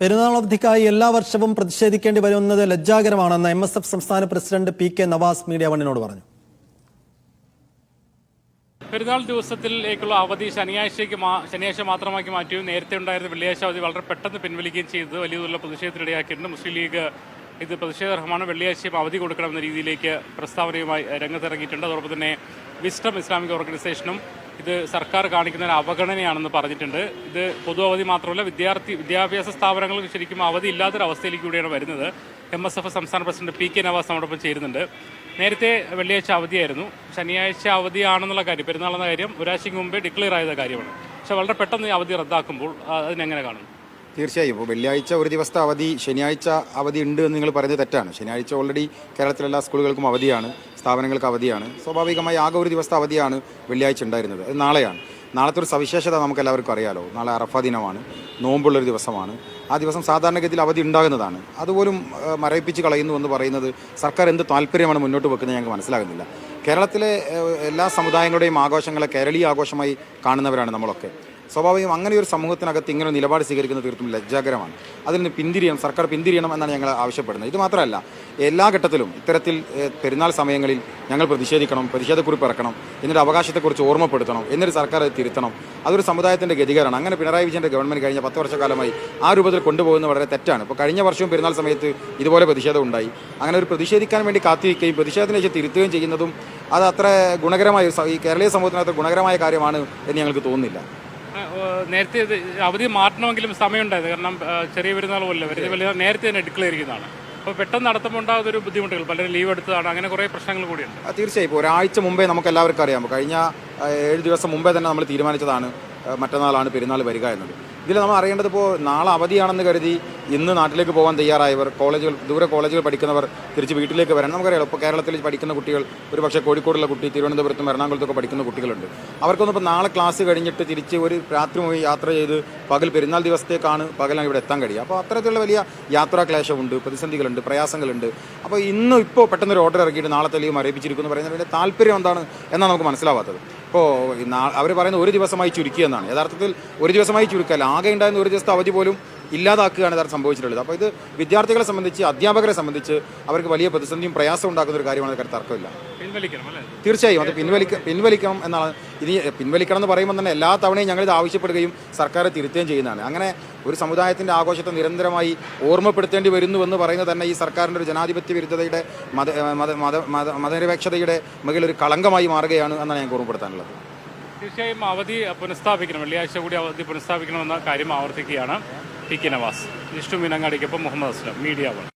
പെരുന്നാൾ അവധിക്കായി എല്ലാ വർഷവും പ്രതിഷേധിക്കേണ്ടി വരുന്നത് ലജ്ജാകരമാണെന്ന് എം എസ് എഫ് സംസ്ഥാന president P K Navas media വണ്ണിനോട് പറഞ്ഞു. പെരുന്നാൾ ദിവസത്തിലേക്കുള്ള അവധി ശനിയാഴ്ചയ്ക്ക് ശനിയാഴ്ച മാത്രമാക്കി മാറ്റുകയും നേരത്തെ ഉണ്ടായിരുന്ന വെള്ളിയാഴ്ച അവധി വളരെ പെട്ടെന്ന് പിൻവലിക്കുകയും ചെയ്തത് വലിയ തോതിലുള്ള പ്രതിഷേധത്തിനിടയാക്കിയിട്ടുണ്ട്. മുസ്ലിം ലീഗ് ഇത് പ്രതിഷേധർഹമാണ്. വെള്ളിയാഴ്ചയും അവധി കൊടുക്കണമെന്ന രീതിയിലേക്ക് പ്രസ്താവനയുമായി രംഗത്തിറങ്ങിയിട്ടുണ്ട്. അതോടൊപ്പം തന്നെ വിസ്റ്റം ഇസ്ലാമിക് ഓർഗനൈസേഷനും ഇത് സർക്കാർ കാണിക്കുന്ന ഒരു അവഗണനയാണെന്ന് പറഞ്ഞിട്ടുണ്ട്. ഇത് പൊതു അവധി മാത്രമല്ല വിദ്യാർത്ഥി വിദ്യാഭ്യാസ സ്ഥാപനങ്ങൾക്ക് ശരിക്കും അവധി ഇല്ലാത്തൊരവസ്ഥയിലേക്ക് കൂടിയാണ് വരുന്നത്. എം എസ് എഫ് സംസ്ഥാന പ്രസിഡന്റ് പി കെ നവാസ് നമ്മോടൊപ്പം ചേരുന്നുണ്ട്. നേരത്തെ വെള്ളിയാഴ്ച അവധിയായിരുന്നു. ശനിയാഴ്ച അവധിയാണെന്നുള്ള കാര്യം പെരുന്നാളെന്ന കാര്യം ഒരാഴ്ചയ്ക്ക് മുമ്പേ ഡിക്ലെയർ ആയത കാര്യമാണ്. പക്ഷെ വളരെ പെട്ടെന്ന് അവധി റദ്ദാക്കുമ്പോൾ അതിനെങ്ങനെ കാണുന്നു തീർച്ചയായും. ഇപ്പോൾ വെള്ളിയാഴ്ച ഒരു ദിവസത്തെ അവധി ശനിയാഴ്ച അവധി ഉണ്ട് എന്ന് നിങ്ങൾ പറയുന്നത് തെറ്റാണ്. ശനിയാഴ്ച ഓൾറെഡി കേരളത്തിലെ എല്ലാ സ്കൂളുകൾക്കും അവധിയാണ് സ്ഥാപനങ്ങൾക്ക് അവധിയാണ്. സ്വാഭാവികമായി ആകെ ഒരു ദിവസത്തെ അവധിയാണ് വെള്ളിയാഴ്ച ഉണ്ടായിരുന്നത്. അത് നാളെയാണ്. നാളത്തെ ഒരു സവിശേഷത നമുക്ക് എല്ലാവർക്കും അറിയാലോ. നാളെ അറഫ ദിനമാണ്. നോമ്പുള്ളൊരു ദിവസമാണ്. ആ ദിവസം സാധാരണഗതിയിൽ അവധി ഉണ്ടാകുന്നതാണ്. അതുപോലും മരവിപ്പിച്ച് കളയുന്നു എന്ന് പറയുന്നത് സർക്കാർ എന്ത് താല്പര്യമാണ് മുന്നോട്ട് വെക്കുന്നത് ഞങ്ങൾക്ക് മനസ്സിലാകുന്നില്ല. കേരളത്തിലെ എല്ലാ സമുദായങ്ങളുടെയും ആഘോഷങ്ങളെ കേരളീയ ആഘോഷമായി കാണുന്നവരാണ് നമ്മളൊക്കെ. സ്വാഭാവികം അങ്ങനെ ഒരു സമൂഹത്തിനകത്ത് ഇങ്ങനെ നിലപാട് സ്വീകരിക്കുന്നത് തീർത്തും ലജ്ജാകരമാണ്. അതിൽ നിന്ന് പിന്തിരിയണം സർക്കാർ പിന്തിരിയണം എന്നാണ് ഞങ്ങൾ ആവശ്യപ്പെടുന്നത്. ഇത് മാത്രമല്ല എല്ലാ ഘട്ടത്തിലും ഇത്തരത്തിൽ പെരുന്നാൾ സമയങ്ങളിൽ ഞങ്ങൾ പ്രതിഷേധിക്കണം പ്രതിഷേധക്കുറിപ്പ് ഇറക്കണം എന്നിട്ട് അവകാശത്തെക്കുറിച്ച് ഓർമ്മപ്പെടുത്തണം എന്നിട്ട് സർക്കാർ അത് തിരുത്തണം. അതൊരു സമുദായത്തിന്റെ ഗതികരണം അങ്ങനെ പിണറായി വിജയന്റെ ഗവൺമെന്റ് കഴിഞ്ഞ പത്ത് വർഷക്കാലമായി ആ രൂപത്തിൽ കൊണ്ടുപോകുന്നത് വളരെ തെറ്റാണ്. ഇപ്പോൾ കഴിഞ്ഞ വർഷവും പെരുന്നാൾ സമയത്ത് ഇതുപോലെ പ്രതിഷേധം ഉണ്ടായി. അങ്ങനെ ഒരു പ്രതിഷേധിക്കാൻ വേണ്ടി കാത്തിരിക്കുകയും പ്രതിഷേധത്തിന് ശേഷം തിരുത്തുകയും ചെയ്യുന്നതും അത് അത്ര ഗുണകരമായ ഈ കേരളീയ സമൂഹത്തിനകത്ത് ഗുണകരമായ കാര്യമാണ് എന്ന് ഞങ്ങൾക്ക് തോന്നുന്നില്ല. നേരത്തെ അവധി മാറ്റണമെങ്കിലും സമയമുണ്ടായത്. കാരണം ചെറിയ പെരുന്നാൾ പോലെ വലിയ നേരത്തെ തന്നെ ഡിക്ലെയർ ചെയ്യുന്നതാണ്. അപ്പോൾ പെട്ടെന്ന് നടത്തുമ്പോൾ ഉണ്ടാകുന്ന ബുദ്ധിമുട്ടുകൾ പലരും ലീവ് എടുത്തതാണ്. അങ്ങനെ കുറേ പ്രശ്നങ്ങൾ കൂടിയുണ്ട്. തീർച്ചയായും. ഇപ്പോൾ ഒരാഴ്ച മുമ്പേ നമുക്ക് എല്ലാവർക്കും അറിയാം. കഴിഞ്ഞ ഏഴ് ദിവസം മുമ്പേ തന്നെ നമ്മൾ തീരുമാനിച്ചതാണ് മറ്റന്നാളാണ് പെരുന്നാൾ വരിക എന്നത്. ഇതിൽ നമ്മൾ അറിയേണ്ടത് ഇപ്പോൾ നാളെ അവധിയാണെന്ന് കരുതി ഇന്ന് നാട്ടിലേക്ക് പോകാൻ തയ്യാറായവർ കോളേജുകൾ ദൂരെ കോളേജുകൾ പഠിക്കുന്നവർ തിരിച്ച് വീട്ടിലേക്ക് വരണം. നമുക്കറിയാം ഇപ്പോൾ കേരളത്തിൽ പഠിക്കുന്ന കുട്ടികൾ ഒരു പക്ഷേ കോഴിക്കോടുള്ള കുട്ടി തിരുവനന്തപുരത്തും എറണാകുളത്തൊക്കെ പഠിക്കുന്ന കുട്ടികളുണ്ട്. അവർക്കൊന്നും ഇപ്പോൾ നാളെ ക്ലാസ് കഴിഞ്ഞിട്ട് തിരിച്ച് ഒരു രാത്രി പോയി യാത്ര ചെയ്ത് പകൽ പെരുന്നാൾ ദിവസത്തേക്കാണ് പകലാണ് ഇവിടെ എത്താൻ കഴിയുക. അപ്പോൾ അത്തരത്തിലുള്ള വലിയ യാത്രാ ക്ലേശമുണ്ട് പ്രതിസന്ധികളുണ്ട് പ്രയാസങ്ങളുണ്ട്. അപ്പോൾ ഇന്ന് ഇപ്പോൾ പെട്ടെന്നൊരു ഓർഡർ ഇറക്കിയിട്ട് നാളെ തെളിയും അറിയിപ്പിച്ചിരിക്കുന്നു. പറയുന്നത് പറയുന്നതിന്റെ താല്പര്യം എന്താണ് എന്നാണ് നമുക്ക് മനസ്സിലാവാത്തത്. ഇപ്പോൾ അവർ പറയുന്നത് ഒരു ദിവസമായി ചുരുക്കി എന്നാണ്. യഥാർത്ഥത്തിൽ ഒരു ദിവസമായി ചുരുക്കല്ല. ആകെ ഉണ്ടായിരുന്ന ഒരു ദിവസത്തെ അവധി പോലും ഇല്ലാതാക്കുകയാണ് ഇതാണ് സംഭവിച്ചിട്ടുള്ളത്. അപ്പോൾ ഇത് വിദ്യാർത്ഥികളെ സംബന്ധിച്ച് അധ്യാപകരെ സംബന്ധിച്ച് അവർക്ക് വലിയ പ്രതിസന്ധിയും പ്രയാസം ഉണ്ടാക്കുന്ന ഒരു കാര്യമാണ് അതിൽ തർക്കമില്ല. തീർച്ചയായും അത് പിൻവലിക്ക പിൻവലിക്കണം എന്നാണ്. ഇനി പിൻവലിക്കണം എന്ന് പറയുമ്പോൾ തന്നെ എല്ലാ തവണയും ഇത് ആവശ്യപ്പെടുകയും സർക്കാർ തിരുത്തുകയും ചെയ്യുന്നതാണ്. അങ്ങനെ ഒരു സമുദായത്തിന്റെ ആഘോഷത്തെ നിരന്തരമായി ഓർമ്മപ്പെടുത്തേണ്ടി വരുന്നുവെന്ന് പറയുന്നത് തന്നെ ഈ സർക്കാരിന്റെ ഒരു ജനാധിപത്യ വിരുദ്ധതയുടെ മത മത മത മത മതനിരപേക്ഷതയുടെ മുകളിൽ ഒരു കളങ്കമായി മാറുകയാണ് എന്നാണ് ഞങ്ങൾക്ക് ഓർമ്മപ്പെടുത്താനുള്ളത്. തീർച്ചയായും അവധി പുനഃസ്ഥാപിക്കണം. വെള്ളിയാഴ്ച കൂടി അവധി പുനഃസ്ഥാപിക്കണമെന്ന കാര്യം ആവർത്തിക്കുകയാണ്. പി കെ നവാസ് ഇഷ്ടം മീനങ്ങാടിക്കൊപ്പം മുഹമ്മദ് അസ്ലം മീഡിയ വൺ.